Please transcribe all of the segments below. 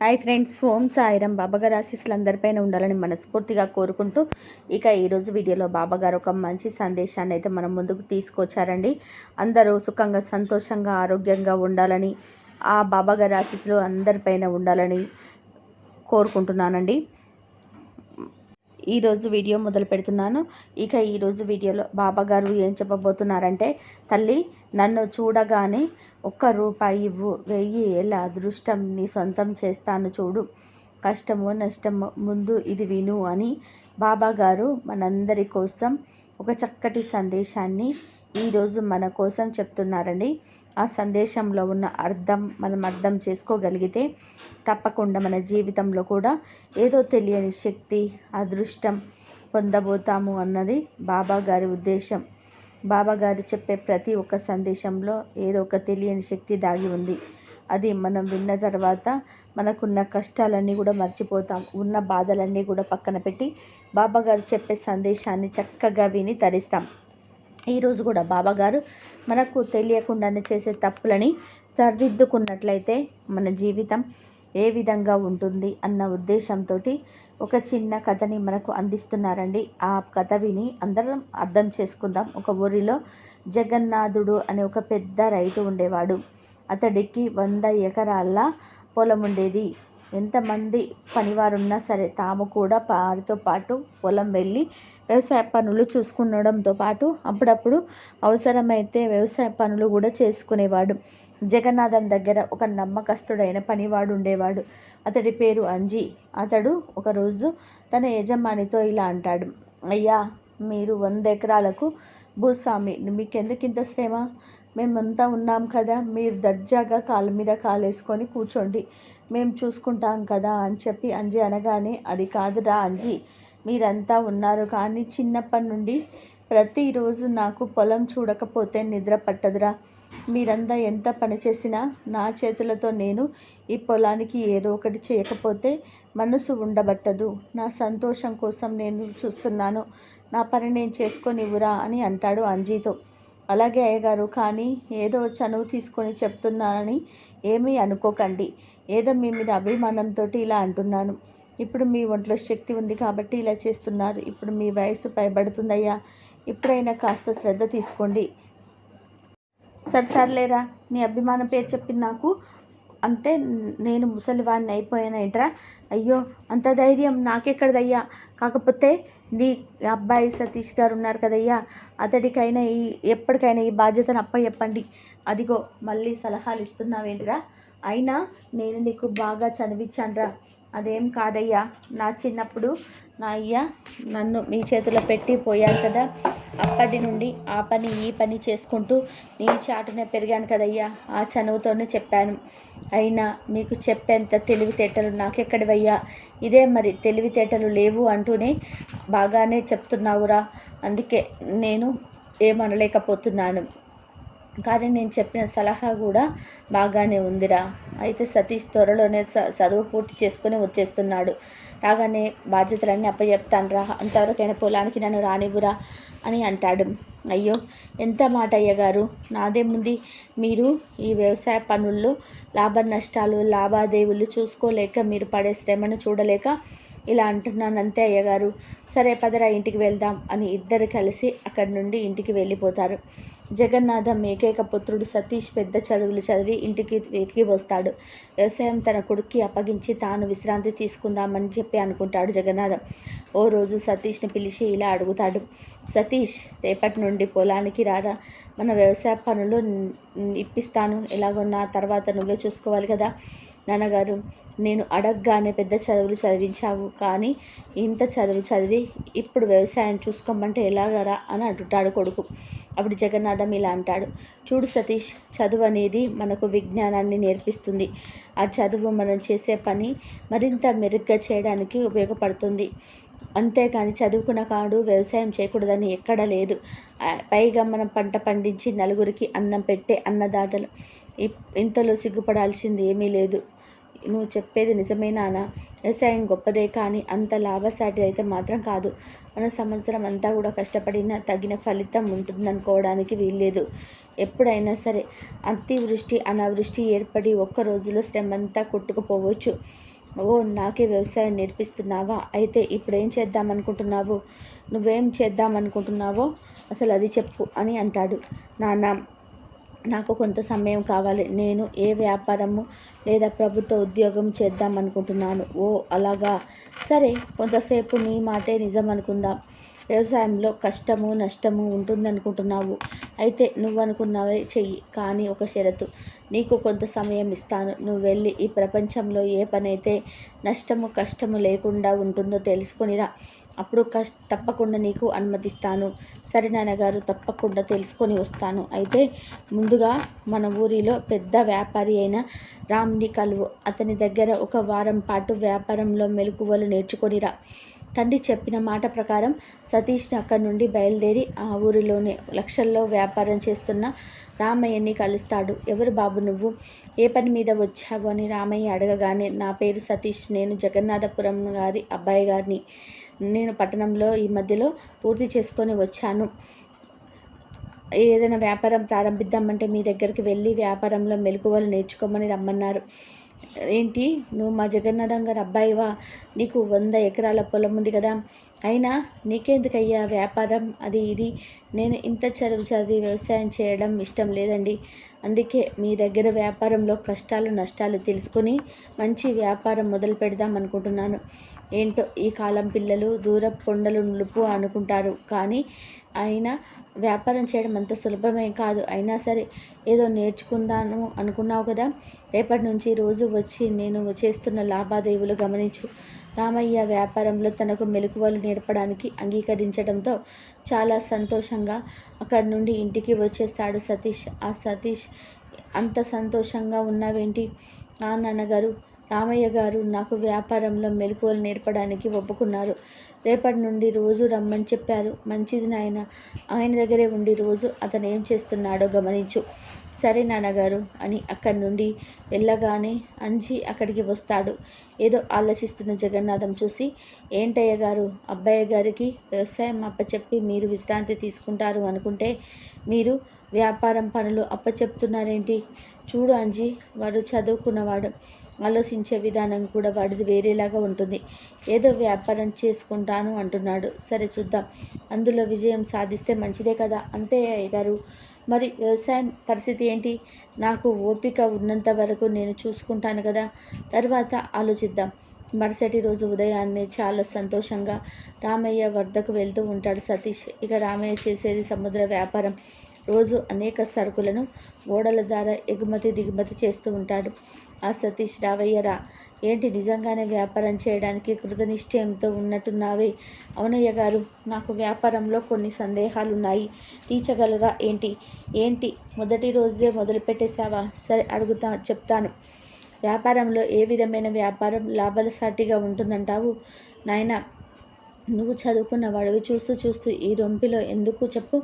Hi friends ఓం సాయిరం బాబాగారు ఆశీస్సులు అందరిపైన ఉండాలని మనస్ఫూర్తిగా కోరుకుంటూ ఇక ఈరోజు వీడియోలో బాబాగారు ఒక మంచి సందేశాన్ని అయితే మనం ముందుకు తీసుకొచ్చారండి. అందరూ సుఖంగా సంతోషంగా ఆరోగ్యంగా ఉండాలని ఆ బాబాగారి ఆశీస్సులు అందరిపైన ఉండాలని కోరుకుంటున్నానండి. ఈరోజు వీడియో మొదలు పెడుతున్నాను. ఇక ఈరోజు వీడియోలో బాబా గారు ఏం చెప్పబోతున్నారంటే తల్లి నన్ను చూడగానే ఒక్క రూపాయి ఇవ్వు. వెయ్యి ఏళ్ళ అదృష్టం నీ సొంతం చేస్తాను చూడు. కష్టమో నష్టమో ముందు ఇది విను అని బాబా గారు మనందరి కోసం ఒక చక్కటి సందేశాన్ని ఈరోజు మన కోసం చెప్తున్నారండి. ఆ సందేశంలో ఉన్న అర్థం మనం అర్థం చేసుకోగలిగితే తప్పకుండా మన జీవితంలో కూడా ఏదో తెలియని శక్తి అదృష్టం పొందబోతాము అన్నది బాబా గారి ఉద్దేశం. బాబా గారు చెప్పే ప్రతి ఒక్క సందేశంలో ఏదో ఒక తెలియని శక్తి దాగి ఉంది. అది మనం విన్న తర్వాత మనకున్న కష్టాలన్నీ కూడా మర్చిపోతాం. ఉన్న బాధలన్నీ కూడా పక్కన పెట్టి బాబా గారు చెప్పే సందేశాన్ని చక్కగా విని తరిస్తాం. ఈరోజు కూడా బాబాగారు మనకు తెలియకుండానే చేసే తప్పులని సరిదిద్దుకున్నట్లయితే మన జీవితం ఏ విధంగా ఉంటుంది అన్న ఉద్దేశంతో ఒక చిన్న కథని మనకు అందిస్తున్నారండి. ఆ కథ విని అందరం అర్థం చేసుకుందాం. ఒక ఊరిలో జగన్నాథుడు అనే ఒక పెద్ద రైతు ఉండేవాడు. అతడికి వంద ఎకరాల పొలం ఉండేది. ఎంతమంది పనివారున్నా సరే తాము కూడా వారితో పాటు పొలం వెళ్ళి వ్యవసాయ పనులు చూసుకునడంతో పాటు అప్పుడప్పుడు అవసరమైతే వ్యవసాయ పనులు కూడా చేసుకునేవాడు. జగన్నాథం దగ్గర ఒక నమ్మకస్తుడైన పనివాడు ఉండేవాడు. అతడి పేరు అంజీ. అతడు ఒకరోజు తన యజమానితో ఇలా అంటాడు. అయ్యా మీరు వంద ఎకరాలకు భూస్వామి మీకెందుకు ఇంత శ్రమ? మేమంతా ఉన్నాం కదా మీరు దర్జాగా కాళ్ళ మీద కాలేసుకొని కూర్చోండి. మేము చూసుకుంటాం కదా అని చెప్పి అంజీ అనగానే అది కాదురా అంజీ మీరంతా ఉన్నారు కానీ చిన్నప్పటి నుండి ప్రతిరోజు నాకు పొలం చూడకపోతే నిద్ర పట్టదురా. మీరంతా ఎంత పని చేసినా నా చేతులతో నేను ఈ పొలానికి ఏదో ఒకటి చేయకపోతే మనసు ఉండబట్టదు. నా సంతోషం కోసం నేను చూస్తున్నాను. నా పని నేను చేసుకొనివ్వురా అని అంటాడు అంజీతో. అలాగే అయ్యగారు కానీ ఏదో చనువు తీసుకొని చెప్తున్నానని ఏమీ అనుకోకండి. ఏదో మీ మీద అభిమానంతో ఇలా అంటున్నాను. ఇప్పుడు మీ ఒంట్లో శక్తి ఉంది కాబట్టి ఇలా చేస్తున్నారు. ఇప్పుడు మీ వయసు పైబడుతుందయ్యా. ఇప్పుడైనా కాస్త శ్రద్ధ తీసుకోండి. సరే సర్లేరా నీ అభిమానం పేరు చెప్పి నాకు అంటే నేను ముసలివాడిని అయిపోయానేంట్రా అయ్యో అంత ధైర్యం నాకెక్కడదయ్యా? కాకపోతే నీ అబ్బాయి సతీష్ గారు ఉన్నారు కదయ్యా. అతడికైనా ఈ ఎప్పటికైనా ఈ బాధ్యతను అప్ప చెప్పండి అదిగో మళ్ళీ సలహాలు ఇస్తున్నావేంటిరా అయినా నేను నీకు బాగా చదివించానురా. అదేం కాదయ్యా నా చిన్నప్పుడు నా అయ్య నన్ను మీ చేతిలో పెట్టి పోయారు కదా. అప్పటి నుండి ఆ పని ఈ పని చేసుకుంటూ నీ చాటునే పెరిగాను కదయ్యా ఆ చనువుతోనే చెప్పాను. అయినా మీకు చెప్పేంత తెలివితేటలు నాకెక్కడివయ్యా? ఇదే మరి తెలివితేటలు లేవు అంటూనే బాగానే చెప్తున్నావురా. అందుకే నేను ఏమనలేకపోతున్నాను. కానీ నేను చెప్పిన సలహా కూడా బాగానే ఉందిరా. అయితే సతీష్ త్వరలోనే చదువు పూర్తి చేసుకుని వచ్చేస్తున్నాడు. రాగానే బాధ్యతలన్నీ అప్పచెప్తాను రా అంతవరకైనా పొలానికి నన్ను రానివ్వురా అని అంటాడు. అయ్యో ఎంత మాట అయ్యగారు. నాదేముంది మీరు ఈ వ్యవసాయ పనుల్లో లాభ నష్టాలు లాభాదేవులు చూసుకోలేక మీరు పడే శ్రమను చూడలేక ఇలా అంటున్నాను అంతే అయ్యగారు. సరే పదరా ఇంటికి వెళ్దాం అని ఇద్దరు కలిసి అక్కడి నుండి ఇంటికి వెళ్ళిపోతారు. జగన్నాథం ఏకైక పుత్రుడు సతీష్ పెద్ద చదువులు చదివి ఇంటికి వెతికి వస్తాడు. వ్యవసాయం తన కొడుక్కి అప్పగించి తాను విశ్రాంతి తీసుకుందామని చెప్పి అనుకుంటాడు జగన్నాథం. ఓ రోజు సతీష్ని పిలిచి ఇలా అడుగుతాడు. సతీష్ రేపటి నుండి పొలానికి రారా. మన వ్యవసాయ పనులు ఇప్పిస్తాను. ఎలాగో నా తర్వాత నువ్వే చూసుకోవాలి కదా. నాన్నగారు నేను అడగగానే పెద్ద చదువులు చదివించావు. కానీ ఇంత చదువు చదివి ఇప్పుడు వ్యవసాయం చూసుకోమంటే ఎలాగరా అని అంటుంటాడు కొడుకు. అప్పుడు జగన్నాథం ఇలా అంటాడు. చూడు సతీష్ చదువు అనేది మనకు విజ్ఞానాన్ని నేర్పిస్తుంది. ఆ చదువు మనం చేసే పని మరింత మెరుగ్గా చేయడానికి ఉపయోగపడుతుంది. అంతేకాని చదువుకున్న కాడు వ్యవసాయం చేయకూడదని ఎక్కడ లేదు. పైగా మనం పంట పండించి నలుగురికి అన్నం పెట్టే అన్నదాతలు. ఇంతలో సిగ్గుపడాల్సింది ఏమీ లేదు. నువ్వు చెప్పేది నిజమేనానా వ్యవసాయం గొప్పదే కానీ అంత లాభసాటి అయితే మాత్రం కాదు. మన సంవత్సరం అంతా కూడా కష్టపడిన తగిన ఫలితం ఉంటుందనుకోవడానికి వీల్లేదు. ఎప్పుడైనా సరే అతివృష్టి అనావృష్టి ఏర్పడి ఒక్క రోజులో శ్రమంతా కొట్టుకుపోవచ్చు. ఓ నాకే వ్యవసాయం నేర్పిస్తున్నావా? అయితే ఇప్పుడు ఏం చేద్దామనుకుంటున్నావు? నువ్వేం చేద్దాం అనుకుంటున్నావో అసలు అది చెప్పు అని అంటాడు. నాన్న నాకు కొంత సమయం కావాలి. నేను ఏ వ్యాపారము లేదా ప్రభుత్వ ఉద్యోగం చేద్దాం అనుకుంటున్నాను? ఓ అలాగా. సరే కొంతసేపు నీ మాటే నిజం అనుకుందాం. వ్యవసాయంలో కష్టము నష్టము ఉంటుందనుకుంటున్నావు. అయితే నువ్వు అనుకున్నవే చెయ్యి కానీ ఒక షరతు. నీకు కొంత సమయం ఇస్తాను. నువ్వు వెళ్ళి ఈ ప్రపంచంలో ఏ పనైతే నష్టము కష్టము లేకుండా ఉంటుందో తెలుసుకొనిరా. అప్పుడు కష్ తప్పకుండా నీకు అనుమతిస్తాను. సరే నాన్నగారు తప్పకుండా తెలుసుకొని వస్తాను. అయితే ముందుగా మన ఊరిలో పెద్ద వ్యాపారి అయిన రామ్ని కలువు. అతని దగ్గర ఒక వారం పాటు వ్యాపారంలో మెలకువలు నేర్చుకొనిరా తండ్రి చెప్పిన మాట ప్రకారం సతీష్ని అక్కడి నుండి బయలుదేరి ఆ ఊరిలోనే లక్షల్లో వ్యాపారం చేస్తున్న రామయ్యని కలుస్తాడు. ఎవరు బాబు నువ్వు? ఏ పని మీద వచ్చావు అని రామయ్య అడగగానే నా పేరు సతీష్ నేను జగన్నాథపురం గారి అబ్బాయి గారిని నేను పట్టణంలో ఈ మధ్యలో పూర్తి చేసుకొని వచ్చాను. ఏదైనా వ్యాపారం ప్రారంభిద్దామంటే మీ దగ్గరికి వెళ్ళి వ్యాపారంలో మెలకువలు నేర్చుకోమని రమ్మన్నారు. ఏంటి? నువ్వు మా జగన్నాథం గారు అబ్బాయివా? నీకు వంద ఎకరాల పొలం ఉంది కదా. అయినా నీకెందుకయ్యా వ్యాపారం? అది ఇది. నేను ఇంత చదువు చదివి వ్యవసాయం చేయడం ఇష్టం లేదండి. అందుకే మీ దగ్గర వ్యాపారంలో కష్టాలు నష్టాలు తెలుసుకొని మంచి వ్యాపారం మొదలు పెడదాం అనుకుంటున్నాను. ఏంటో ఈ కాలం పిల్లలు దూర కొండలు నులుపు అనుకుంటారు. కానీ అయినా వ్యాపారం చేయడం అంత సులభమేం కాదు. అయినా సరే ఏదో నేర్చుకుందాను అనుకున్నావు కదా? రేపటి నుంచి రోజు వచ్చి నేను చేస్తున్న లాభాదేవులు గమనించు. రామయ్య వ్యాపారంలో తనకు మెలకువలు నేర్పడానికి అంగీకరించడంతో చాలా సంతోషంగా అక్కడి నుండి ఇంటికి వచ్చేస్తాడు సతీష్. ఆ సతీష్ అంత సంతోషంగా ఉన్నావేంటి? ఆ నాన్నగారు రామయ్య గారు నాకు వ్యాపారంలో మెలకువలు నేర్పడానికి ఒప్పుకున్నారు. రేపటి నుండి రోజు రమ్మని చెప్పారు. మంచిది నాయన ఆయన దగ్గరే ఉండి రోజు అతను ఏం చేస్తున్నాడో గమనించు. సరే నాన్నగారు అని అక్కడి నుండి వెళ్ళగానే అంజి అక్కడికి వస్తాడు. ఏదో ఆలోచిస్తున్న జగన్నాథం చూసి ఏంటయ్య గారు అబ్బాయి గారికి వ్యవసాయం అప్పచెప్పి మీరు విశ్రాంతి తీసుకుంటారు అనుకుంటే మీరు వ్యాపారం పనులు అప్పచెప్తున్నారేంటి? చూడు అంజి వాడు చదువుకున్నవాడు. ఆలోచించే విధానం కూడా వాడిది వేరేలాగా ఉంటుంది. ఏదో వ్యాపారం చేసుకుంటాను అంటున్నాడు. సరే చూద్దాం. అందులో విజయం సాధిస్తే మంచిదే కదా? అంతే గారు. మరి వ్యవసాయం పరిస్థితి ఏంటి? నాకు ఓపిక ఉన్నంత వరకు నేను చూసుకుంటాను కదా? తర్వాత ఆలోచిద్దాం. మరుసటి రోజు ఉదయాన్నే చాలా సంతోషంగా రామయ్య వద్దకు వెళ్తూ ఉంటాడు సతీష్. ఇక రామయ్య చేసేది సముద్ర వ్యాపారం. రోజు అనేక సరుకులను ఓడల ద్వారా ఎగుమతి దిగుమతి చేస్తూ ఉంటాడు. ఆ సతీష్ రావయ్యరా ఏంటి నిజంగానే వ్యాపారం చేయడానికి కృతనిశ్చయంతో ఉన్నట్టున్నావే? అవునయ్య గారు నాకు వ్యాపారంలో కొన్ని సందేహాలు ఉన్నాయి తీర్చగలరా? ఏంటి? ఏంటి? మొదటి రోజే మొదలుపెట్టేశావా? సరే అడుగుతా చెప్తాను. వ్యాపారంలో ఏ విధమైన వ్యాపారం లాభసాటిగా ఉంటుందంటావు? నాయన నువ్వు చదువుకున్న వాడివి చూస్తూ చూస్తూ ఈ రొంపిలో ఎందుకు చెప్పు?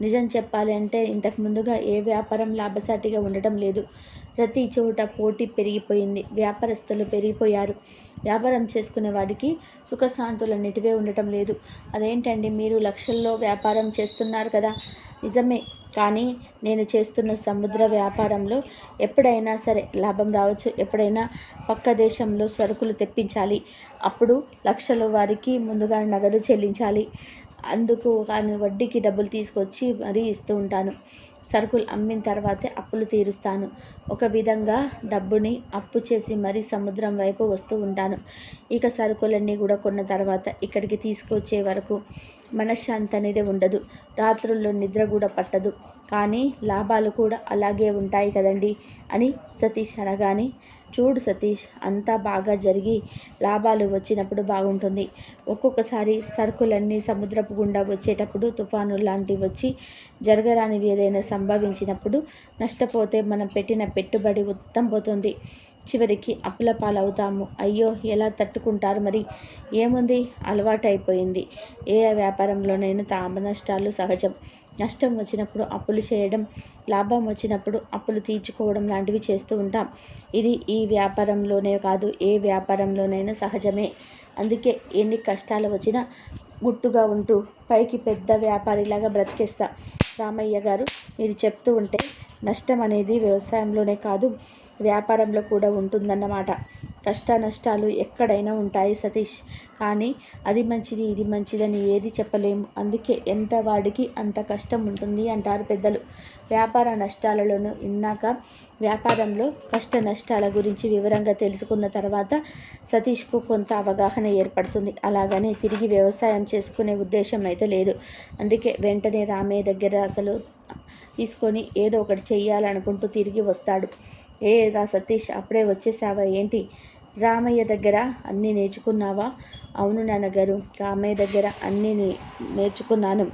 నిజం చెప్పాలి అంటే ఇంతకు ముందుగా ఏ వ్యాపారం లాభసాటిగా ఉండటం లేదు. ప్రతి చోట పోటీ పెరిగిపోయింది. వ్యాపారస్తులు పెరిగిపోయారు. వ్యాపారం చేసుకునే వాడికి సుఖశాంతులన్నిటివే ఉండటం లేదు. అదేంటండి మీరు లక్షల్లో వ్యాపారం చేస్తున్నారు కదా? నిజమే. కానీ నేను చేస్తున్న సముద్ర వ్యాపారంలో ఎప్పుడైనా సరే లాభం రావచ్చు. ఎప్పుడైనా పక్క దేశంలో సరుకులు తెప్పించాలి. అప్పుడు లక్షలు వారికి ముందుగా నగదు చెల్లించాలి. అందుకు కానీ వడ్డీకి డబ్బులు తీసుకొచ్చి మరీ ఇస్తూ ఉంటాను. సరుకులు అమ్మిన తర్వాతే అప్పులు తీరుస్తాను. ఒక విధంగా డబ్బుని అప్పు చేసి మరీ సముద్రం వైపు వస్తూ ఉంటాను. ఇక సరుకులన్నీ కూడా కొన్న తర్వాత ఇక్కడికి తీసుకొచ్చే వరకు మనశ్శాంతి అనేది ఉండదు. రాత్రుల్లో నిద్ర కూడా పట్టదు. కానీ లాభాలు కూడా అలాగే ఉంటాయి కదండి అని సతీష్ అనగానే చూడు సతీష్ అంతా బాగా జరిగి లాభాలు వచ్చినప్పుడు బాగుంటుంది. ఒక్కొక్కసారి సరుకులన్నీ సముద్రపు గుండా వచ్చేటప్పుడు తుఫాను లాంటివి వచ్చి జరగరానివి ఏదైనా సంభవించినప్పుడు నష్టపోతే మనం పెట్టిన పెట్టుబడి ఉత్తం పోతుంది. చివరికి అప్పుల పాలవుతాము అయ్యో ఎలా తట్టుకుంటారు మరి? ఏముంది? అలవాటైపోయింది. ఏ వ్యాపారంలోనైనా తామ నష్టాలు సహజం. నష్టం వచ్చినప్పుడు అప్పులు చేయడం లాభం వచ్చినప్పుడు అప్పులు తీర్చుకోవడం లాంటివి చేస్తూ ఉంటాం. ఇది ఈ వ్యాపారంలోనే కాదు ఏ వ్యాపారంలోనైనా సహజమే. అందుకే ఎన్ని కష్టాలు వచ్చినా గుట్టుగా ఉంటూ పైకి పెద్ద వ్యాపారిలాగా బ్రతికేస్తా. రామయ్య గారు మీరు చెప్తూ ఉంటే నష్టం అనేది వ్యవసాయంలోనే కాదు వ్యాపారంలో కూడా ఉంటుందన్నమాట. కష్ట నష్టాలు ఎక్కడైనా ఉంటాయి సతీష్. కానీ అది మంచిది ఇది మంచిదని ఏది చెప్పలేము. అందుకే ఎంత వాడికి అంత కష్టం ఉంటుంది అంటారు పెద్దలు. వ్యాపార నష్టాలలోనూ ఇన్నాక వ్యాపారంలో కష్ట నష్టాల గురించి వివరంగా తెలుసుకున్న తర్వాత సతీష్కు కొంత అవగాహన ఏర్పడుతుంది. అలాగనే తిరిగి వ్యవసాయం చేసుకునే ఉద్దేశం అయితే లేదు. అందుకే వెంటనే రామయ్య దగ్గర అసలు తీసుకొని ఏదో ఒకటి చెయ్యాలనుకుంటూ తిరిగి వస్తాడు. ఏ రా సతీష్ అప్పుడే వచ్చేసావా ఏంటి? రామయ్య దగ్గర అన్నీ నేర్చుకున్నావా? అవును నాన్నగారు రామయ్య దగ్గర అన్నీ నేర్చుకున్నాను.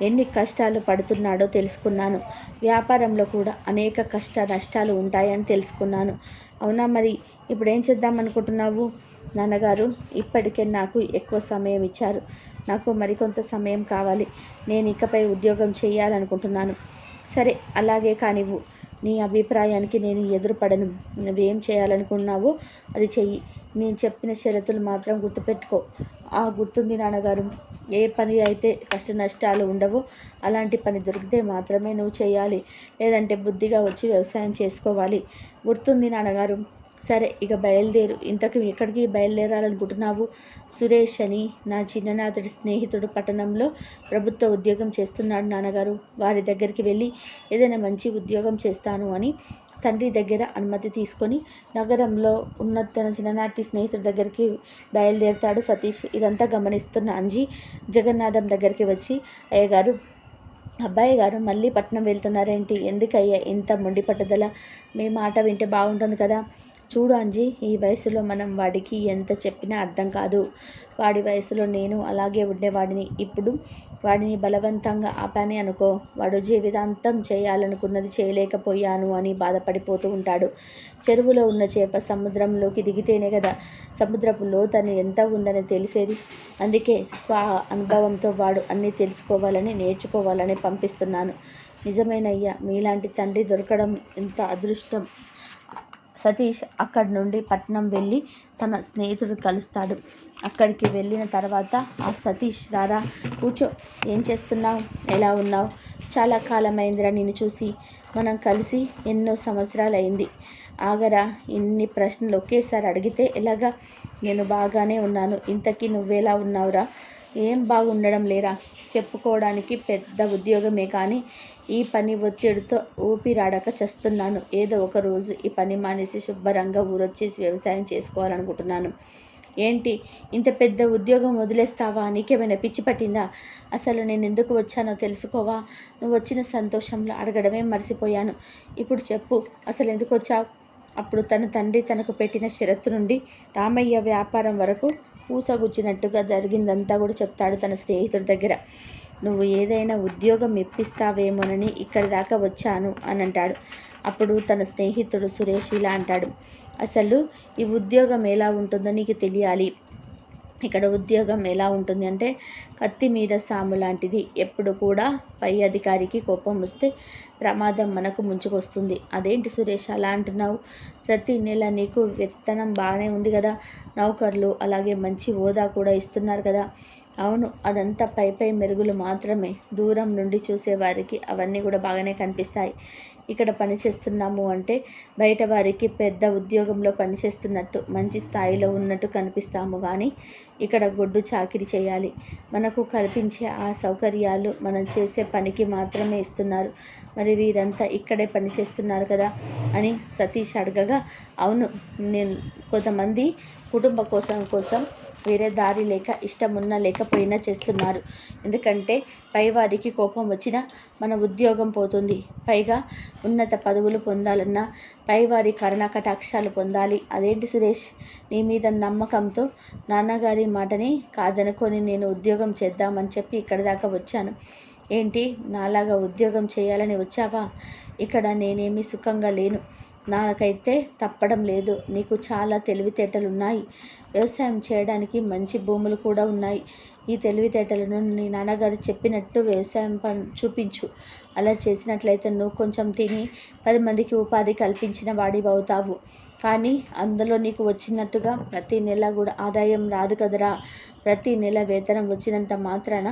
ఎన్ని కష్టాలు పడుతున్నాడో తెలుసుకున్నాను. వ్యాపారంలో కూడా అనేక కష్ట నష్టాలు ఉంటాయని తెలుసుకున్నాను. అవునా మరి? ఇప్పుడు ఏం చేద్దాం అనుకుంటున్నావు నాన్నగారు ఇప్పటికే నాకు ఎక్కువ సమయం ఇచ్చారు. నాకు మరికొంత సమయం కావాలి. నేను ఇకపై ఉద్యోగం చేయాలనుకుంటున్నాను. సరే అలాగే కానివ్వు. నీ అభిప్రాయానికి నేను ఎదురుపడను. నువ్వేం చేయాలనుకున్నావో అది చెయ్యి. నేను చెప్పిన షరతులు మాత్రం గుర్తుపెట్టుకో. ఆ గుర్తుంది నాన్నగారు. ఏ పని అయితే కష్ట నష్టాలు ఉండవో అలాంటి పని దొరికితే మాత్రమే నువ్వు చేయాలి. లేదంటే బుద్ధిగా వచ్చి వ్యవసాయం చేసుకోవాలి. గుర్తుంది నాన్నగారు. సరే ఇక బయలుదేరు. ఇంతకు ఎక్కడికి బయలుదేరాలనుకుంటున్నావు? సురేష్ అని నా చిన్ననాథుడి స్నేహితుడు పట్టణంలో ప్రభుత్వ ఉద్యోగం చేస్తున్నాడు నాన్నగారు. వారి దగ్గరికి వెళ్ళి ఏదైనా మంచి ఉద్యోగం చేస్తాను అని తండ్రి దగ్గర అనుమతి తీసుకొని నగరంలో ఉన్న తన చిన్ననాటి స్నేహితుడి దగ్గరికి బయలుదేరుతాడు సతీష్. ఇదంతా గమనిస్తున్న అంజీ జగన్నాథం దగ్గరికి వచ్చి అయ్యగారు అబ్బాయి గారు మళ్ళీ పట్నం వెళ్తున్నారేంటి? ఎందుకయ్యా ఇంత మొండి పట్టుదల మీ మాట వింటే బాగుంటుంది కదా. చూడు అంజీ ఈ వయసులో మనం వాడికి ఎంత చెప్పినా అర్థం కాదు. వాడి వయసులో నేను అలాగే ఉండేవాడిని. ఇప్పుడు వాడిని బలవంతంగా ఆపాని అనుకో. వాడు జీవితాంతం చేయాలనుకున్నది చేయలేకపోయాను అని బాధపడిపోతూ ఉంటాడు. చెరువులో ఉన్న చేప సముద్రంలోకి దిగితేనే కదా సముద్రపు లోతని ఎంత ఉందని తెలిసేది. అందుకే స్వ అనుభవంతో వాడు అన్నీ తెలుసుకోవాలని నేర్చుకోవాలని పంపిస్తున్నాను. నిజమేనయ్యా మీలాంటి తండ్రి దొరకడం ఎంత అదృష్టం. సతీష్ అక్కడి నుండి పట్నం వెళ్ళి తన స్నేహితుడు కలుస్తాడు. అక్కడికి వెళ్ళిన తర్వాత ఆ సతీష్ రారా కూర్చో. ఏం చేస్తున్నావు? ఎలా ఉన్నావు? చాలా కాలమైందిరా నిన్ను చూసి. మనం కలిసి ఎన్నో సంవత్సరాలు అయింది ఆగరా ఇన్ని ప్రశ్నలు ఒకేసారి అడిగితే ఎలాగా? నేను బాగానే ఉన్నాను. ఇంతకీ నువ్వెలా ఉన్నావురా? ఏం బాగుండడం లేరా? చెప్పుకోవడానికి పెద్ద ఉద్యోగమే కానీ ఈ పని ఒత్తిడితో ఊపిరాడక చస్తున్నాను. ఏదో ఒక రోజు ఈ పని మానేసి శుభ్రంగా ఊరొచ్చేసి వ్యవసాయం చేసుకోవాలనుకుంటున్నాను. ఏంటి? ఇంత పెద్ద ఉద్యోగం వదిలేస్తావా? నీకేమైనా పిచ్చి పట్టిందా? అసలు నేను ఎందుకు వచ్చానో తెలుసుకోవా? నువ్వు వచ్చిన సంతోషంలో అడగడమే మర్చిపోయాను ఇప్పుడు చెప్పు అసలు ఎందుకు వచ్చావు? అప్పుడు తన తండ్రి తనకు పెట్టిన షరత్తు నుండి రామయ్య వ్యాపారం వరకు పూసగుచ్చినట్టుగా జరిగిందంతా కూడా చెప్తాడు తన స్నేహితుడి దగ్గర. నువ్వు ఏదైనా ఉద్యోగం ఇప్పిస్తావేమోనని ఇక్కడి దాకా వచ్చాను అని అంటాడు. అప్పుడు తన స్నేహితుడు సురేష్ ఇలా అంటాడు. అసలు ఈ ఉద్యోగం ఎలా ఉంటుందో నీకు తెలియాలి. ఇక్కడ ఉద్యోగం ఎలా ఉంటుంది అంటే కత్తి మీద సాము లాంటిది. ఎప్పుడు కూడా పై అధికారికి కోపం వస్తే ప్రమాదం మనకు ముంచుకొస్తుంది. అదేంటి సురేష్ అలా అంటున్నావు? ప్రతి నెల నీకు విత్తనం బాగానే ఉంది కదా. నౌకర్లు అలాగే మంచి హోదా కూడా ఇస్తున్నారు కదా. అవును అదంతా పై పై మెరుగులు మాత్రమే. దూరం నుండి చూసేవారికి అవన్నీ కూడా బాగానే కనిపిస్తాయి. ఇక్కడ పనిచేస్తున్నాము అంటే బయట వారికి పెద్ద ఉద్యోగంలో పనిచేస్తున్నట్టు మంచి స్థాయిలో ఉన్నట్టు కనిపిస్తాము. కానీ ఇక్కడ గొడ్డు చాకిరి చేయాలి. మనకు కల్పించే ఆ సౌకర్యాలు మనం చేసే పనికి మాత్రమే ఇస్తున్నారు. మరి వీరంతా ఇక్కడే పనిచేస్తున్నారు కదా అని సతీష్ అడగగా అవును నేను కొంతమంది కుటుంబ కోసం కోసం వేరే దారి లేక ఇష్టమున్నా లేకపోయినా చేస్తున్నారు. ఎందుకంటే పైవారికి కోపం వచ్చినా మన ఉద్యోగం పోతుంది. పైగా ఉన్నత పదవులు పొందాలన్నా పైవారి కటాక్షాలు పొందాలి. అదేంటి సురేష్? నీ మీద నమ్మకంతో నాన్నగారి మాటని కాదనుకొని నేను ఉద్యోగం చేద్దామని చెప్పి ఇక్కడి దాకా వచ్చాను. ఏంటి? నాలాగా ఉద్యోగం చేయాలని వచ్చావా? ఇక్కడ నేనేమి సుఖంగా లేను. నాకైతే తప్పడం లేదు. నీకు చాలా తెలివితేటలు ఉన్నాయి వ్యవసాయం చేయడానికి మంచి భూములు కూడా ఉన్నాయి. ఈ తెలివితేటలను నీ నాన్నగారు చెప్పినట్టు వ్యవసాయం పని చూపించు. అలా చేసినట్లయితే నువ్వు కొంచెం తిని పది మందికి ఉపాధి కల్పించిన వాడివి అవుతావు కానీ అందులో నీకు వచ్చినట్టుగా ప్రతి నెల కూడా ఆదాయం రాదు కదరా. ప్రతి నెల వేతనం వచ్చినంత మాత్రాన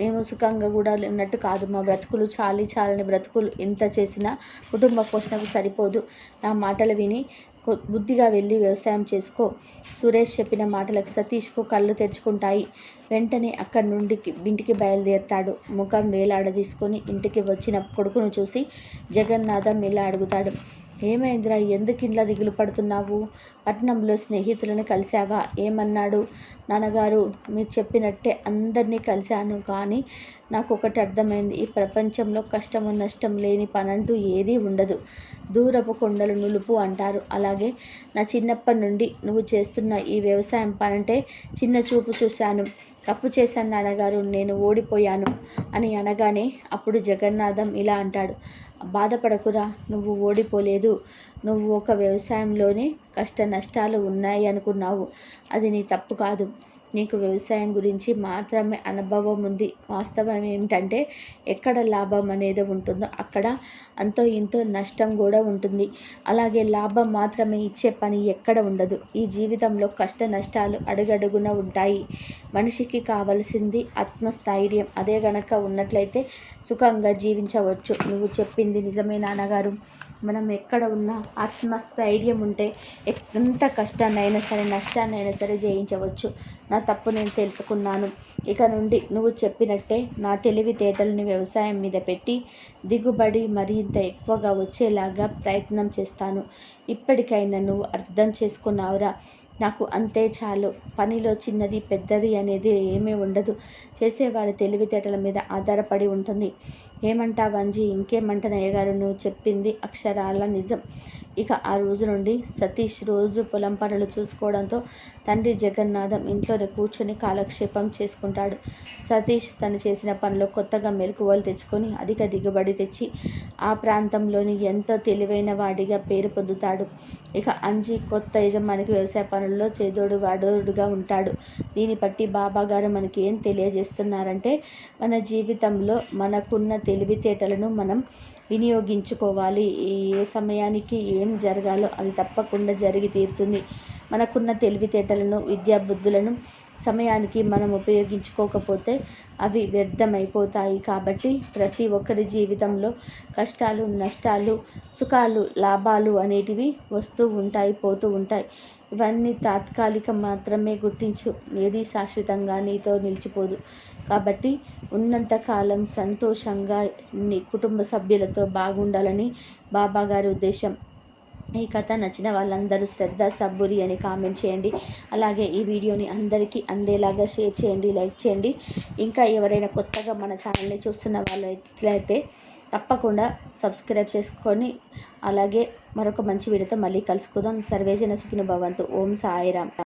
ఏమో సుఖంగా కూడా ఉన్నట్టు కాదు. మా బ్రతుకులు చాలి చాలని బ్రతుకులు. ఎంత చేసినా కుటుంబ పోషణకు సరిపోదు. నా మాటలు విని బుద్ధిగా వెళ్ళి వ్యవసాయం చేసుకో. సురేష్ చెప్పిన మాటలకు సతీష్కు కళ్ళు తెరుచుకుంటాయి. వెంటనే అక్కడి నుండి ఇంటికి బయలుదేరుతాడు. ముఖం వేలాడదీసుకొని ఇంటికి వచ్చిన కొడుకును చూసి జగన్నాథం ఇలా అడుగుతాడు. ఏమైందిరా ఎందుకు ఇంట్లో దిగులు పడుతున్నావు? పట్నంలో స్నేహితులను కలిశావా? ఏమన్నాడు? నాన్నగారు మీరు చెప్పినట్టే అందరినీ కలిశాను కానీ నాకు ఒకటి అర్థమైంది. ఈ ప్రపంచంలో కష్టము నష్టం లేని పనంటూ ఏదీ ఉండదు. దూరపు కొండలు నులుపు అంటారు. అలాగే నా చిన్నప్పటి నుండి నువ్వు చేస్తున్న ఈ వ్యవసాయం పనంటే చిన్న చూపు చూశాను. తప్పు చేశాను నాన్నగారు నేను ఓడిపోయాను అని అనగానే అప్పుడు జగన్నాథం ఇలా అంటాడు. బాధపడకురా నువ్వు ఓడిపోలేదు. నువ్వు ఒక వ్యవసాయంలోనే కష్ట నష్టాలు ఉన్నాయి అనుకున్నావు. అది నీ తప్పు కాదు. నీకు వ్యవసాయం గురించి మాత్రమే అనుభవం ఉంది. వాస్తవం ఏమిటంటే ఎక్కడ లాభం అనేది ఉంటుందో అక్కడ అంతో ఇంతో నష్టం కూడా ఉంటుంది. అలాగే లాభం మాత్రమే ఇచ్చే పని ఎక్కడ ఉండదు. ఈ జీవితంలో కష్ట నష్టాలు అడుగడుగున ఉంటాయి. మనిషికి కావలసింది ఆత్మస్థైర్యం. అదే గనక ఉన్నట్లయితే సుఖంగా జీవించవచ్చు. నువ్వు చెప్పింది నిజమే నాన్నగారు. మనం ఎక్కడ ఉన్నా ఆత్మస్థైర్యం ఉంటే ఎంత కష్టాన్నైనా సరే నష్టాన్నైనా సరే జయించవచ్చు. నా తప్పు నేను తెలుసుకున్నాను. ఇక నుండి నువ్వు చెప్పినట్టే నా తెలివితేటలని వ్యవసాయం మీద పెట్టి దిగుబడి మరింత ఎక్కువగా వచ్చేలాగా ప్రయత్నం చేస్తాను. ఇప్పటికైనా నువ్వు అర్థం చేసుకున్నావురా. నాకు అంతే చాలు. పనిలో చిన్నది పెద్దది అనేది ఏమీ ఉండదు. చేసేవారి తెలివితేటల మీద ఆధారపడి ఉంటుంది. ఏమంటా వంజీ? ఇంకేమంటనయ్య గారు నువ్వు చెప్పింది అక్షరాల నిజం. ఇక ఆ రోజు నుండి సతీష్ రోజు పొలం పనులు చూసుకోవడంతో తండ్రి జగన్నాథం ఇంట్లోనే కూర్చొని కాలక్షేపం చేసుకుంటాడు. సతీష్ తను చేసిన పనిలో కొత్తగా మెలకువలు తెచ్చుకొని అధిక దిగుబడి తెచ్చి ఆ ప్రాంతంలోని ఎంతో తెలివైన వాడిగా పేరు పొందుతాడు. ఇక అంజీ కొత్త యజమానికి వ్యవసాయ పనుల్లో చేదోడు వాడోడుగా ఉంటాడు. దీన్ని బట్టి బాబాగారు మనకి ఏం తెలియజేస్తున్నారంటే మన జీవితంలో మనకున్న తెలివితేటలను మనం వినియోగించుకోవాలి. ఏ సమయానికి ఏం జరగాలో అది తప్పకుండా జరిగి తీరుతుంది. మనకున్న తెలివితేటలను విద్యాబుద్ధులను సమయానికి మనం ఉపయోగించుకోకపోతే అవి వ్యర్థమైపోతాయి. కాబట్టి ప్రతి ఒక్కరి జీవితంలో కష్టాలు నష్టాలు సుఖాలు లాభాలు అనేటివి వస్తూ ఉంటాయి పోతూ ఉంటాయి. ఇవన్నీ తాత్కాలిక మాత్రమే గుర్తించు. ఏది శాశ్వతంగా నీతో నిలిచిపోదు. కాబట్టి ఉన్నంతకాలం సంతోషంగా నీ కుటుంబ సభ్యులతో బాగుండాలని బాబా గారి ఉద్దేశం. ఈ కథ నచ్చిన వాళ్ళందరూ శ్రద్ధ సబ్బురి అని కామెంట్ చేయండి. అలాగే ఈ వీడియోని అందరికీ అందేలాగా షేర్ చేయండి లైక్ చేయండి. ఇంకా ఎవరైనా కొత్తగా మన ఛానల్ని చూస్తున్న వాళ్ళైతే తప్పకుండా సబ్స్క్రైబ్ చేసుకొని అలాగే మరొక మంచి వీడియోతో మళ్ళీ కలుసుకుందాం. సర్వేజన సుఖిన భవంతు. ఓం సాయిరామ్.